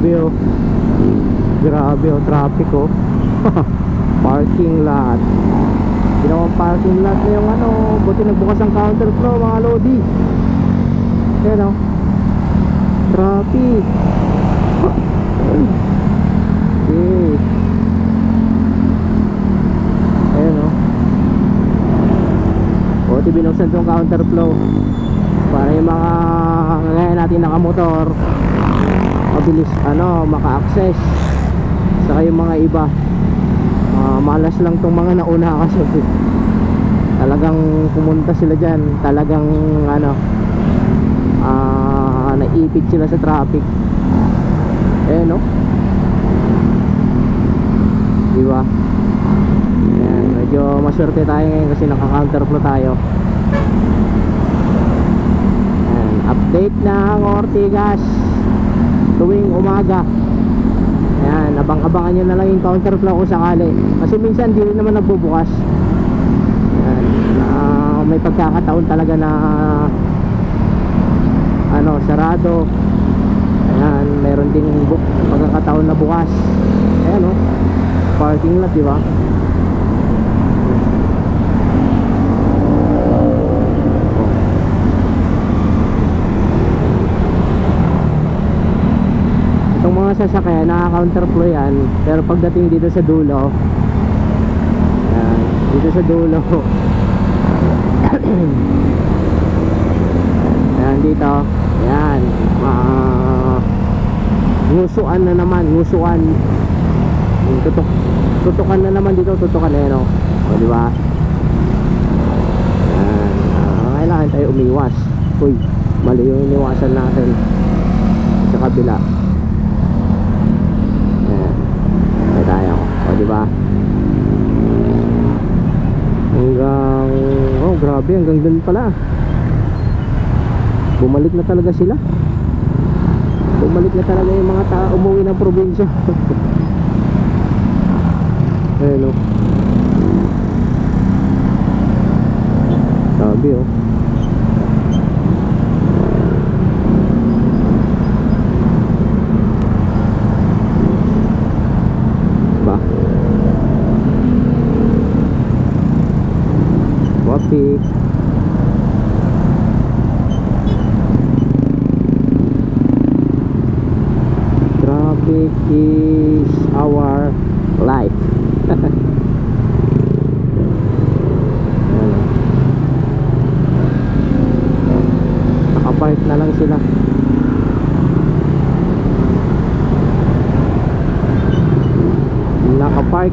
Grabe oh. Grabe oh, traffic oh. parking lot. Ginawang parking lot na yung ano, buti nagbukas ang counter flow mga lodi. Ayan oh. Traffic. Okay. Ayan oh. Buti binuksan tong counter flow para yung mga kagaya natin nakamotor mabilis ano maka-access. Saka yung mga iba mga malas lang tong mga nauna kasi talagang pumunta sila dyan. Talagang ano ah naipit sila sa traffic. Eh no? Di ba Ayan, medyo maswerte tayo ngayon kasi naka-counterflow tayo. Ayan, update ng Ortigas tuwing umaga. Ayan, abang-abangan nyo na lang yung counterflow kung sakali. Kasi minsan di rin naman nagbubukas. Ayan, ah, may pagkakataon talaga na ano, sarado. Ayan, meron ding pagkakataon na bukas. Ayan o, parking lot di ba? Mga sasakyan, naka-counterflow yan. Pero pagdating dito sa dulo, yan, dito sa dulo, yan dito, yan, ah, ngusuan na naman, ngusuan. Tutok, tutukan na naman dito, tutukan eh, no? O, di ba? Yan, ah, kailangan tayo umiwas. Uy, mali yung iniwasan natin sa kabila. Ayan. May tayo. O, di ba? Hanggang... Oh, grabe. Hanggang dun pala. Bumalik na talaga sila. Bumalik na talaga yung mga tao umuwi ng probinsya. Ayan, o. Sabi, oh. ba? Traffic. Traffic is our life. Nakapark na lang sila. Nakapark